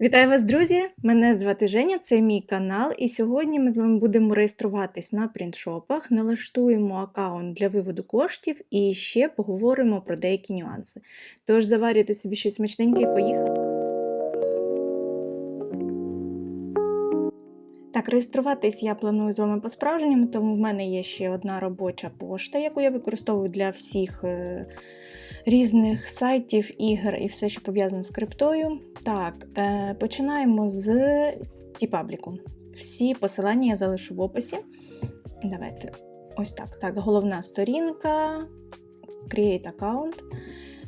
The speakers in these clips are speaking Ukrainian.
Вітаю вас, друзі! Мене звати Женя, це мій канал, і сьогодні ми з вами будемо реєструватись на принтшопах, налаштуємо аккаунт для виводу коштів і ще поговоримо про деякі нюанси. Тож заварюйте собі щось смачненьке і поїхали. Так, реєструватись я планую з вами по-справжньому, тому в мене є ще одна робоча пошта, яку я використовую для всіх. Різних сайтів, ігор і все, що пов'язано з криптою. Так, е, починаємо з Тіпабліку. Всі посилання я залишу в описі. Давайте ось так. Так, головна сторінка, Create Account.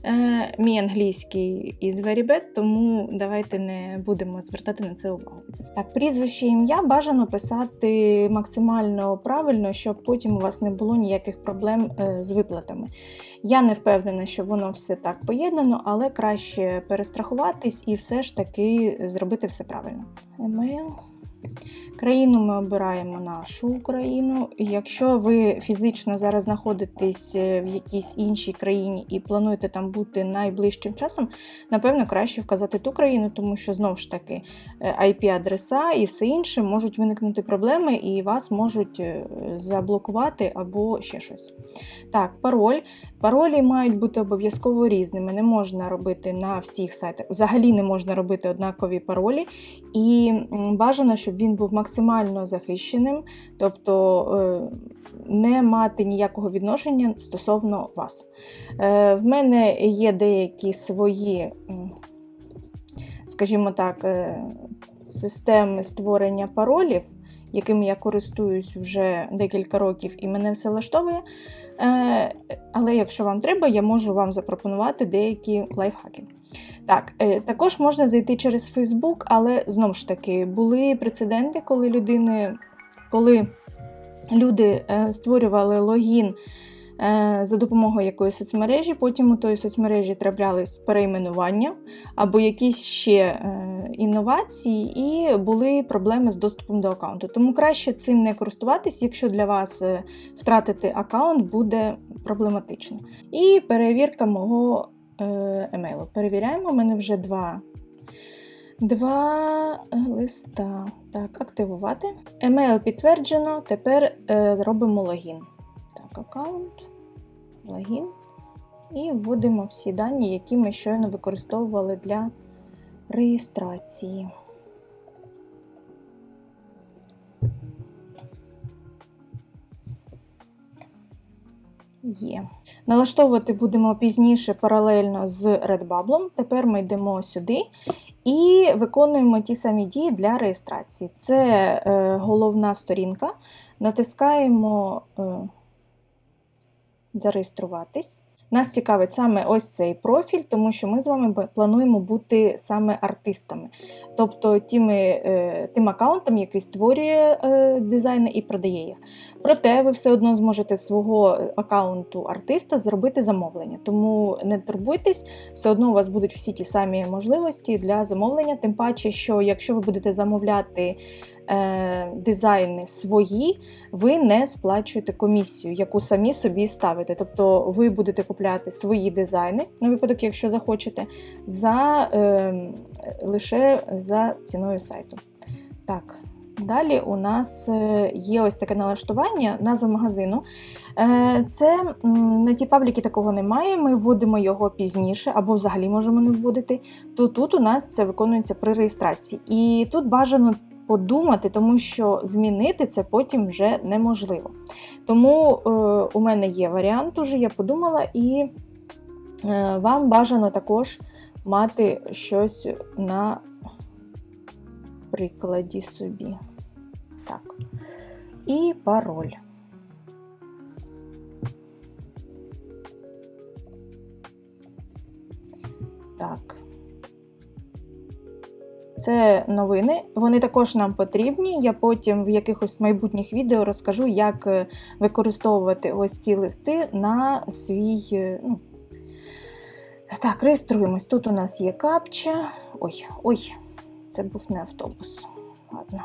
Е, мій англійський із very bad, тому давайте не будемо звертати на це увагу. Так, прізвище ім'я бажано писати максимально правильно, щоб потім у вас не було ніяких проблем е, з виплатами. Я не впевнена, що воно все так поєднано, але краще перестрахуватись і все ж таки зробити все правильно. Email. Країну ми обираємо нашу Україну. Якщо ви фізично зараз знаходитесь е, в якійсь іншій країні і плануєте там бути найближчим часом, напевно, краще вказати ту країну, тому що знову ж таки IP-адреса і все інше можуть виникнути проблеми, і вас можуть е, заблокувати або ще щось. Так, пароль. Паролі мають бути обов'язково різними. Не можна робити на всіх сайтах. Взагалі не можна робити однакові паролі. І бажано, щоб він був максимально захищеним, тобто е, не мати ніякого відношення стосовно вас. Е, в мене є деякі свої, скажімо так, е, системи створення паролів, якими я користуюсь вже декілька років, і мене все влаштовує. Але якщо вам треба, я можу вам запропонувати деякі лайфхаки. Так, е, також можна зайти через Facebook, але знову ж таки були прецеденти, коли людини, коли люди е, створювали логін е, за допомогою якоїсь соцмережі, потім у тої соцмережі траплялись перейменування або якісь ще інновації, і були проблеми з доступом до аккаунту. Тому краще цим не користуватись, якщо для вас втратити аккаунт буде проблематично. І перевірка мого Е, емейлу. Перевіряємо, у мене вже два два листа. Так, активувати. Емейл підтверджено. Тепер е, робимо логін. Так, аккаунт, логін. І вводимо всі дані, які ми щойно використовували для реєстрації. Є. Налаштовувати будемо пізніше паралельно з Redbubble. Тепер ми йдемо сюди і виконуємо ті самі дії для реєстрації. Це е, головна сторінка. Натискаємо е, Зареєструватись. Нас цікавить саме ось цей профіль, тому що ми з вами плануємо бути саме артистами, тобто тими, е, тим аккаунтом, який створює е, дизайни і продає їх. Проте ви все одно зможете свого аккаунту артиста зробити замовлення. Тому не турбуйтесь, все одно у вас будуть всі ті самі можливості для замовлення, тим паче, що якщо ви будете замовляти е, дизайни свої, ви не сплачуєте комісію, яку самі собі ставите. Тобто ви будете купляти свої дизайни, на випадок, якщо захочете, за, е, лише за ціною сайту. Так. Далі у нас е, є ось таке налаштування, назва магазину. Е, це на ті пабліки такого немає. Ми вводимо його пізніше або взагалі можемо не вводити. То тут у нас це виконується при реєстрації. І тут бажано подумати, тому що змінити це потім вже неможливо. Тому е, у мене є варіант, уже я подумала, і е, вам бажано також мати щось на прикладі собі. Так. І пароль. Так. Це новини, вони також нам потрібні. Я потім в якихось майбутніх відео розкажу, як е, використовувати ось ці листи на свій. Е, ну, Так, реєструємось. Тут у нас є капча. Ой, ой, це був не автобус. Ладно.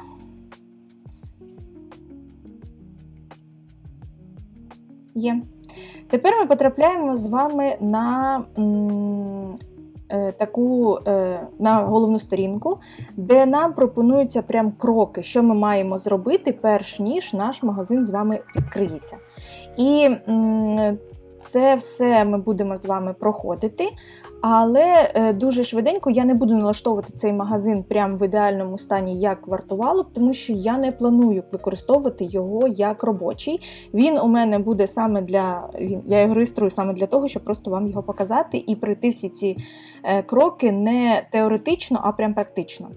Є. Тепер ми потрапляємо з вами на е, таку е, на головну сторінку, де нам пропонуються прям кроки, що ми маємо зробити, перш ніж наш магазин з вами відкриється. І це все ми будемо з вами проходити. Але е, дуже швиденько я не буду налаштовувати цей магазин прямо в ідеальному стані, як вартувало, б, тому що я не планую використовувати його як робочий. Він у мене буде саме для я його реєструю саме для того, щоб просто вам його показати і пройти всі ці е, кроки не теоретично, а прям практично.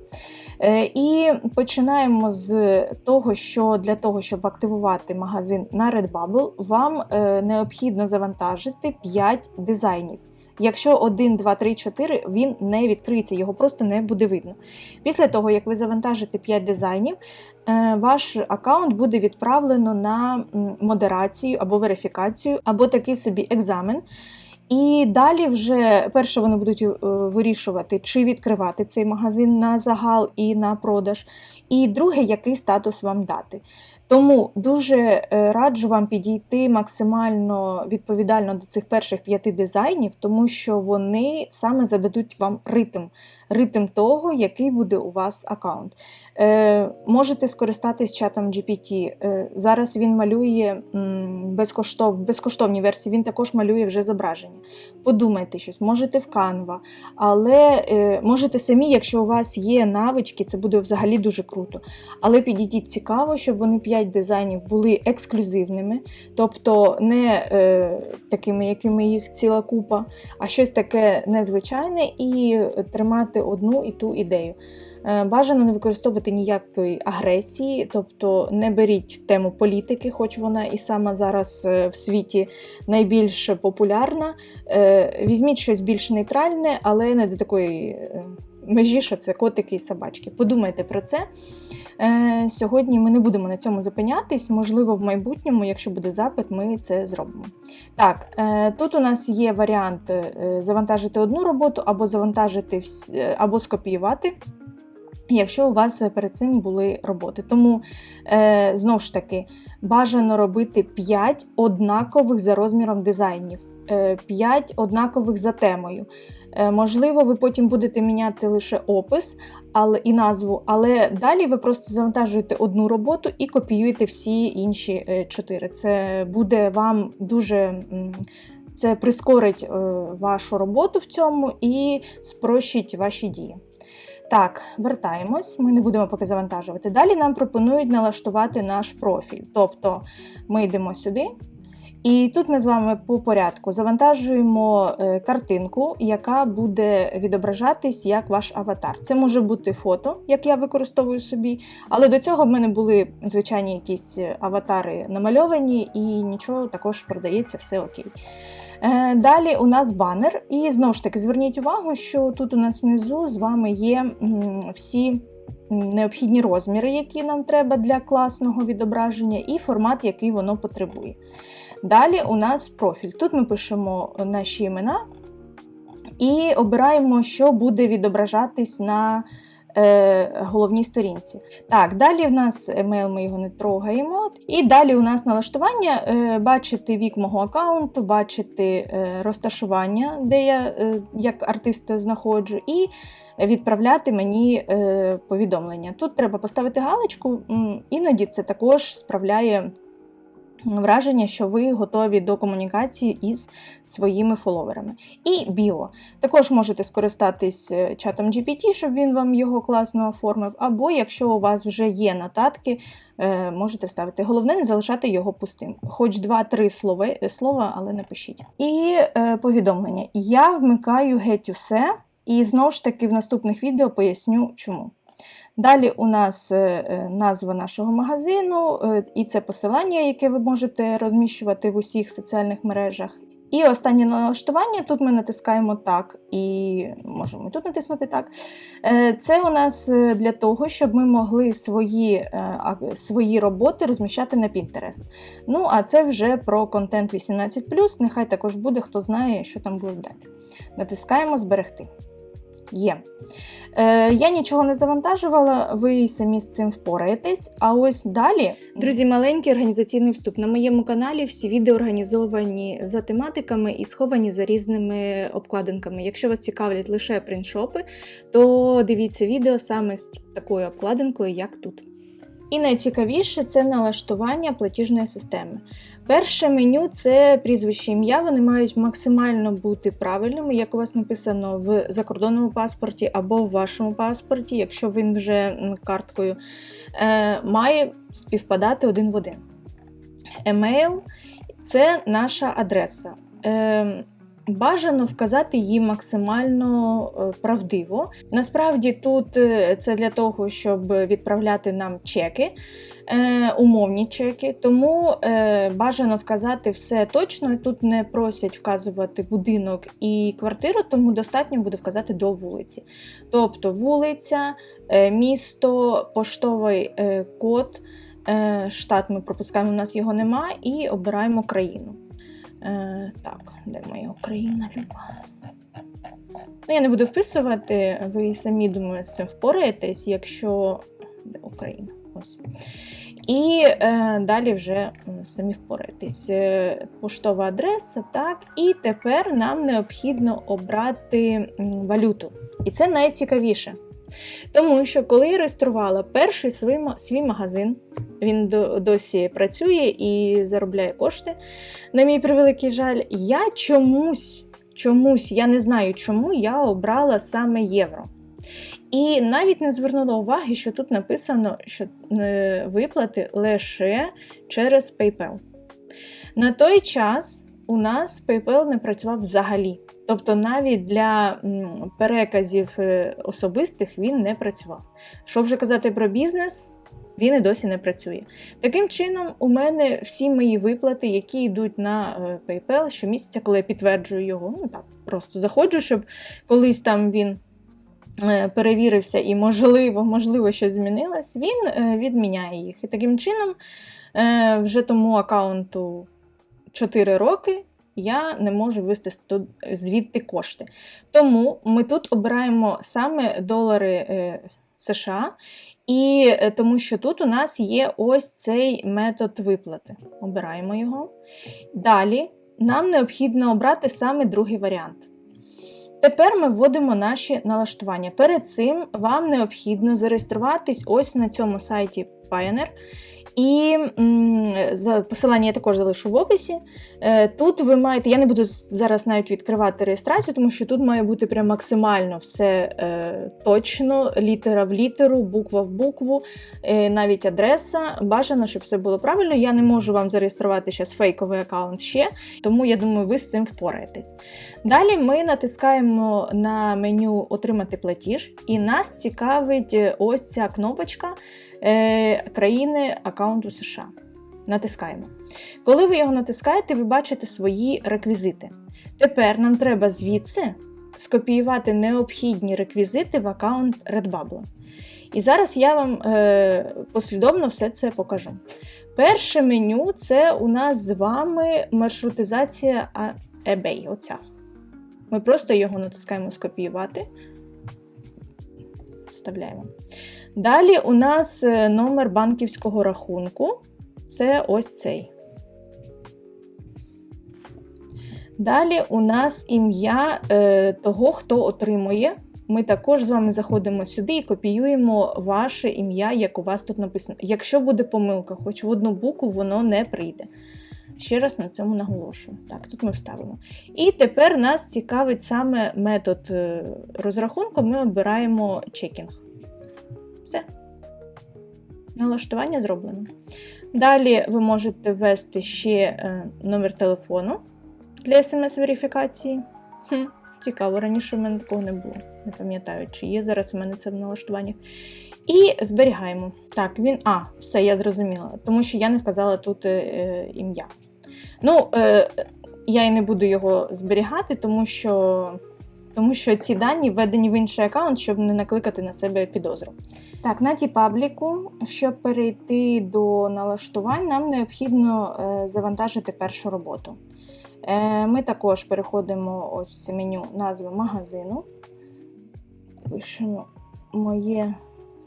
Е, І починаємо з того, що для того, щоб активувати магазин на Redbubble, вам е, необхідно завантажити 5 дизайнів. Якщо 1, 2, 3, 4, він не відкриється, його просто не буде видно. Після того, як ви завантажите 5 дизайнів, е, ваш аккаунт буде відправлено на модерацію або верифікацію, або такий собі екзамен. І далі вже перше вони будуть е, вирішувати, чи відкривати цей магазин на загал і на продаж. І друге, який статус вам дати. Тому дуже е, раджу вам підійти максимально відповідально до цих перших п'яти дизайнів, тому що вони саме зададуть вам ритм, ритм того, який буде у вас аккаунт. Е, Можете скористатись чатом GPT. Е, Зараз він малює безкоштов, безкоштовні версії, він також малює вже зображення. Подумайте щось, можете в Canva, але е, можете самі, якщо у вас є навички, це буде взагалі дуже круто. Але підійдіть цікаво, щоб вони 5 дизайнів були ексклюзивними, тобто не е, такими, якими їх ціла купа, а щось таке незвичайне і тримати одну і ту ідею. Е, Бажано не використовувати ніякої агресії, тобто не беріть тему політики, хоч вона і сама зараз е, в світі найбільш популярна. Е, Візьміть щось більш нейтральне, але не до такої межі, що це котики і собачки. Подумайте про це. Е, Сьогодні ми не будемо на цьому зупинятись. Можливо, в майбутньому, якщо буде запит, ми це зробимо. Так, е, тут у нас є варіант е, завантажити одну роботу, або завантажити або скопіювати. Якщо у вас перед цим були роботи. Тому, е, знову ж таки, бажано робити 5 однакових за розміром дизайнів, 5 однакових за темою. Можливо, ви потім будете міняти лише опис але, і назву, але далі ви просто завантажуєте одну роботу і копіюєте всі інші е, чотири. Це буде вам дуже. Це прискорить е, вашу роботу в цьому і спрощить ваші дії. Так, вертаємось, ми не будемо поки завантажувати. Далі нам пропонують налаштувати наш профіль. Тобто ми йдемо сюди, і тут ми з вами по порядку завантажуємо е, картинку, яка буде відображатись як ваш аватар. Це може бути фото, як я використовую собі, але до цього в мене були звичайні якісь аватари намальовані, і нічого також продається, все окей. Е, Далі у нас банер, і знову ж таки зверніть увагу, що тут у нас внизу з вами є всі необхідні розміри, які нам треба для класного відображення, і формат, який воно потребує. Далі у нас профіль. Тут ми пишемо наші імена і обираємо, що буде відображатись на е, головній сторінці. Так, далі в нас емейл, ми його не трогаємо. І далі у нас налаштування, е, бачити вік мого аккаунту, бачити е, розташування, де я е, як артист знаходжу, і відправляти мені е, повідомлення. Тут треба поставити галочку, іноді це також справляє враження, що ви готові до комунікації із своїми фоловерами. І біо. Також можете скористатись е, чатом GPT, щоб він вам його класно оформив, або якщо у вас вже є нотатки, е, можете вставити. Головне не залишати його пустим. Хоч два-три слови, слова, але не пишіть. І е, повідомлення. Я вмикаю геть усе, і знову ж таки в наступних відео поясню чому. Далі у нас е, е, назва нашого магазину, е, і це посилання, яке ви можете розміщувати в усіх соціальних мережах. І останнє налаштування. Тут ми натискаємо так, і можемо тут натиснути так. Це у нас для того, щоб ми могли свої, свої роботи розміщати на Pinterest. Ну, а це вже про контент 18. Нехай також буде, хто знає, що там буде. Натискаємо зберегти. Є. Е, я нічого не завантажувала, ви самі з цим впораєтесь. А ось далі, друзі, маленький організаційний вступ. На моєму каналі всі відео організовані за тематиками і сховані за різними обкладинками. Якщо вас цікавлять лише принтшопи, то дивіться відео саме з такою обкладинкою, як тут. І найцікавіше це налаштування платіжної системи. Перше меню це прізвище ім'я. Вони мають максимально бути правильними, як у вас написано в закордонному паспорті або в вашому паспорті, якщо він вже карткою, е, має співпадати один в один. Емейл це наша адреса. Бажано вказати її максимально е, правдиво. Насправді тут е, це для того, щоб відправляти нам чеки, е, умовні чеки, тому бажано вказати все точно. Тут не просять вказувати будинок і квартиру, тому достатньо буде вказати до вулиці. Тобто вулиця, місто, поштовий код, штат ми пропускаємо, у нас його нема, і обираємо країну. Е, так, де моя Україна люба? Ну, я не буду вписувати, ви самі думаю, з цим впораєтесь, якщо. Де Україна? Ось. І е, далі вже самі впораєтесь. Е, поштова адреса, так. І тепер нам необхідно обрати валюту. І це найцікавіше. Тому що коли я реєструвала перший свій, свій магазин, він до, досі працює і заробляє кошти. На мій превеликий жаль, я чомусь, чомусь, я не знаю чому, я обрала саме євро. І навіть не звернула уваги, що тут написано, що е, виплати лише через PayPal. На той час у нас PayPal не працював взагалі. Тобто навіть для переказів е, особистих він не працював. Що вже казати про бізнес, він і досі не працює. Таким чином, у мене всі мої виплати, які йдуть на е, PayPal щомісяця, коли я підтверджую його, ну так, просто заходжу, щоб колись там він е, перевірився і, можливо, можливо, щось змінилось, він е, відміняє їх. І таким чином, вже тому аккаунту 4 роки. Я не можу вивести сту- звідти кошти. Тому ми тут обираємо саме долари США, і е, тому що тут у нас є ось цей метод виплати. Обираємо його. Далі нам необхідно обрати саме другий варіант. Тепер ми вводимо наші налаштування. Перед цим вам необхідно зареєструватись ось на цьому сайті Pioneer. І посилання я також залишу в описі. Е, тут ви маєте, я не буду зараз навіть відкривати реєстрацію, тому що тут має бути прям максимально все е, точно, літера в літеру, буква в букву, е, навіть адреса. Бажано, щоб все було правильно. Я не можу вам зареєструвати зараз фейковий аккаунт ще, тому я думаю, ви з цим впораєтесь. Далі ми натискаємо на меню Отримати платіж, і нас цікавить ось ця кнопочка країни аккаунту США. Натискаємо. Коли ви його натискаєте, ви бачите свої реквізити. Тепер нам треба звідси скопіювати необхідні реквізити в аккаунт Redbubble. І зараз я вам е, послідовно все це покажу. Перше меню це у нас з вами маршрутизація eBay. Оця. Ми просто його натискаємо скопіювати. Вставляємо. Далі у нас е, номер банківського рахунку. Це ось цей. Далі у нас ім'я е, того, хто отримує. Ми також з вами заходимо сюди і копіюємо ваше ім'я, як у вас тут написано. Якщо буде помилка, хоч в одну букву, воно не прийде. Ще раз на цьому наголошую. Так, тут ми вставимо. І тепер нас цікавить саме метод е, розрахунку. Ми обираємо чекінг. Все. Налаштування зроблено. Далі ви можете ввести ще е, номер телефону для смс-верифікації. Хм, цікаво, раніше в мене такого не було. Не пам'ятаю, чи є зараз у мене це в налаштуваннях. І зберігаємо. Так, він. А, все, я зрозуміла, тому що я не вказала тут е, е, ім'я. Ну, е, я і не буду його зберігати, тому що, тому що ці дані введені в інший аккаунт, щоб не накликати на себе підозру. Так, на тіпабліку, щоб перейти до налаштувань, нам необхідно е, завантажити першу роботу. Е, ми також переходимо ось це меню назви магазину. Пишемо моє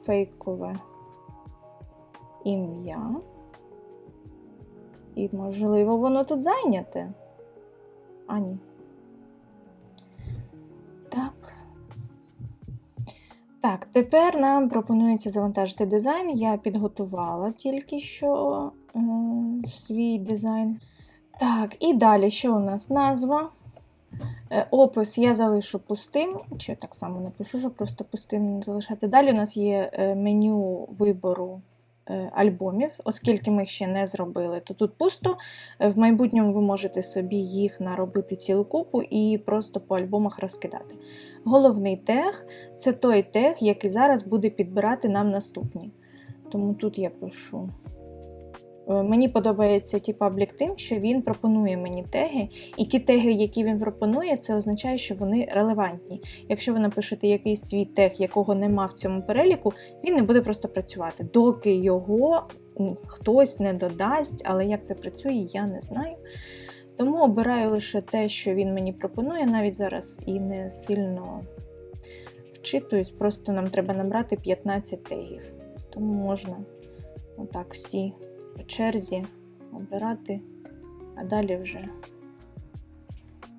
фейкове ім'я. І, можливо, воно тут зайняте. А, ні. Так, тепер нам пропонується завантажити дизайн. Я підготувала тільки що е, свій дизайн. Так, і далі, що у нас? Назва. Е, Опис я залишу пустим, чи так само напишу, що просто пустим залишати. Далі у нас є е, меню вибору альбомів, оскільки ми ще не зробили, то тут пусто. Е, В майбутньому ви можете собі їх наробити цілу купу і просто по альбомах розкидати. Головний тег це той тег, який зараз буде підбирати нам наступні. Тому тут я пишу. Е, Мені подобається ті паблік тим, що він пропонує мені теги, і ті теги, які він пропонує, це означає, що вони релевантні. Якщо ви напишете якийсь свій тег, якого нема в цьому переліку, він не буде просто працювати, доки його хтось не додасть, але як це працює, я не знаю. Тому обираю лише те, що він мені пропонує, навіть зараз і не сильно вчитуюсь, просто нам треба набрати 15 тегів. Тому можна отак всі по черзі обирати, а далі вже.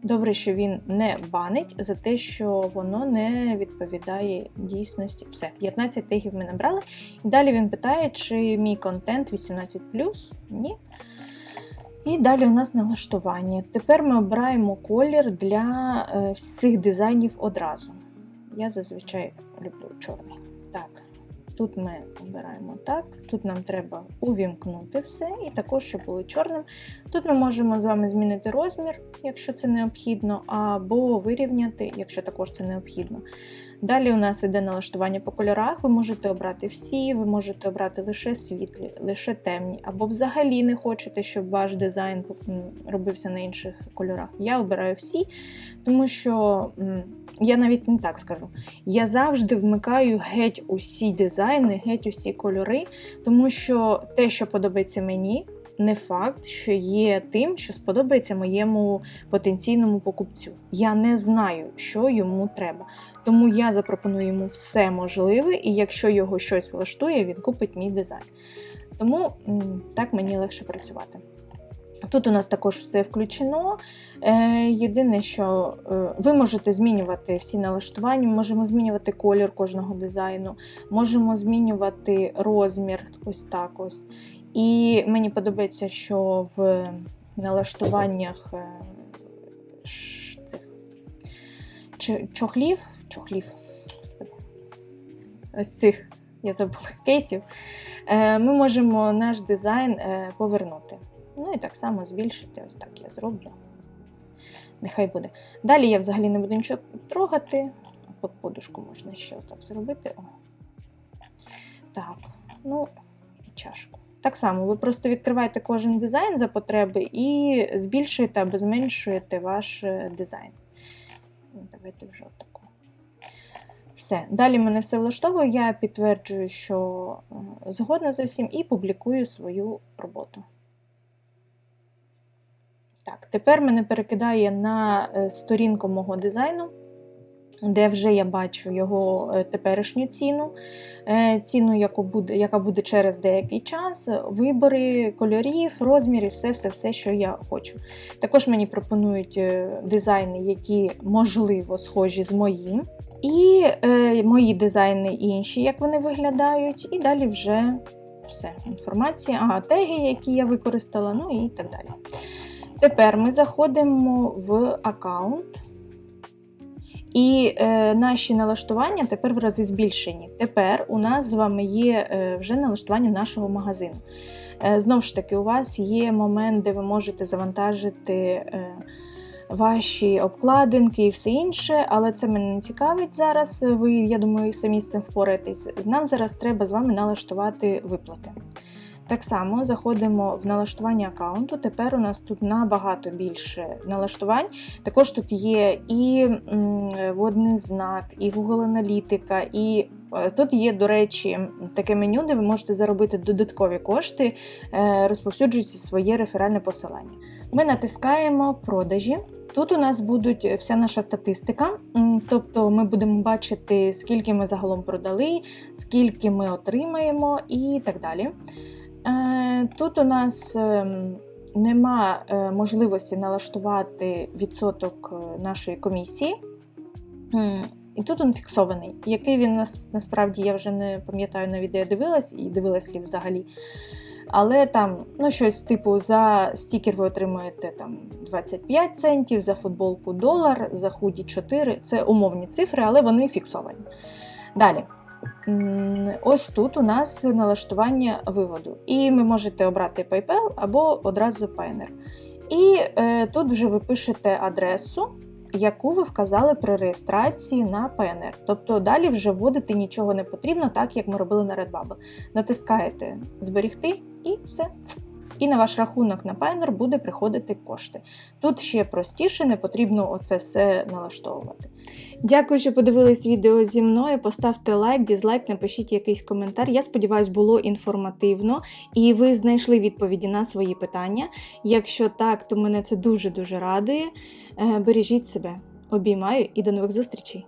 Добре, що він не банить за те, що воно не відповідає дійсності. Все, 15 тегів ми набрали. І далі він питає, чи мій контент 18. Ні. І далі у нас налаштування. Тепер ми обираємо колір для е, всіх дизайнів одразу. Я зазвичай люблю чорний. Так, тут ми обираємо так. Тут нам треба увімкнути все, і також, щоб було чорним. Тут ми можемо з вами змінити розмір, якщо це необхідно, або вирівняти, якщо також це необхідно. Далі у нас іде налаштування по кольорах. Ви можете обрати всі, ви можете обрати лише світлі, лише темні, або взагалі не хочете, щоб ваш дизайн робився на інших кольорах. Я обираю всі, тому що я навіть не так скажу. Я завжди вмикаю геть усі дизайни, геть усі кольори, тому що те, що подобається мені, не факт, що є тим, що сподобається моєму потенційному покупцю. Я не знаю, що йому треба. Тому я запропоную йому все можливе, і якщо його щось влаштує, він купить мій дизайн. Тому так мені легше працювати. Тут у нас також все включено. Е, єдине, що е, ви можете змінювати всі налаштування, можемо змінювати колір кожного дизайну, можемо змінювати розмір, ось так ось. І мені подобається, що в налаштуваннях е, цих чохлів, чохлів, ось цих, я забула, кейсів, е, ми можемо наш дизайн е, повернути. Ну і так само збільшити, ось так я зроблю. Нехай буде. Далі я взагалі не буду нічого трогати. Під подушку можна ще так зробити. О. Так, ну, чашку. Так само, ви просто відкриваєте кожен дизайн за потреби і збільшуєте або зменшуєте ваш е, дизайн. Ну, Давайте вже отаку. Все. Далі мене все влаштовує. Я підтверджую, що е, згодна за всім, і публікую свою роботу. Так, тепер мене перекидає на е, сторінку мого дизайну, де вже я бачу його е, теперішню ціну, е, ціну, яку буде, яка буде через деякий час, вибори кольорів, розмірів, все, все, все, що я хочу. Також мені пропонують е, дизайни, які можливо схожі з моїм. І е, мої дизайни інші, як вони виглядають, і далі вже все. Інформація, ага, теги, які я використала, ну і так далі. Тепер ми заходимо в аккаунт, і е, наші налаштування тепер в рази збільшені. Тепер у нас з вами є е, вже налаштування нашого магазину. Е, знову ж таки, у вас є момент, де ви можете завантажити. Е, Ваші обкладинки і все інше, але це мене не цікавить зараз. Ви, я думаю, самі з цим впораєтесь. Нам зараз треба з вами налаштувати виплати. Так само заходимо в налаштування аккаунту. Тепер у нас тут набагато більше налаштувань. Також тут є і водний знак, і Google аналітика, і е, тут є, до речі, таке меню, де ви можете заробити додаткові кошти, е, розповсюджуючи своє реферальне посилання. Ми натискаємо продажі. Тут у нас будуть вся наша статистика, тобто ми будемо бачити, скільки ми загалом продали, скільки ми отримаємо і так далі. Е, Тут у нас ем, нема е, можливості налаштувати відсоток е, нашої комісії. І тут він фіксований. Який він нас насправді я вже не пам'ятаю навіть, де я дивилась і дивилась ли взагалі. Але там ну, щось типу за стікер ви отримуєте там 25 центів, за футболку долар, за худі 4. Це умовні цифри, але вони фіксовані. Далі. Ось тут у нас налаштування виводу. І ви можете обрати PayPal або одразу Payoneer. І е, тут вже ви пишете адресу, яку ви вказали при реєстрації на Payoneer. Тобто далі вже вводити нічого не потрібно, так як ми робили на Redbubble. Натискаєте Зберігти і все. І на ваш рахунок на Payoneer буде приходити кошти. Тут ще простіше, не потрібно оце все налаштовувати. Дякую, що подивились відео зі мною. Поставте лайк, дізлайк, напишіть якийсь коментар. Я сподіваюся, було інформативно і ви знайшли відповіді на свої питання. Якщо так, то мене це дуже дуже радує. Е, Бережіть себе, обіймаю і до нових зустрічей!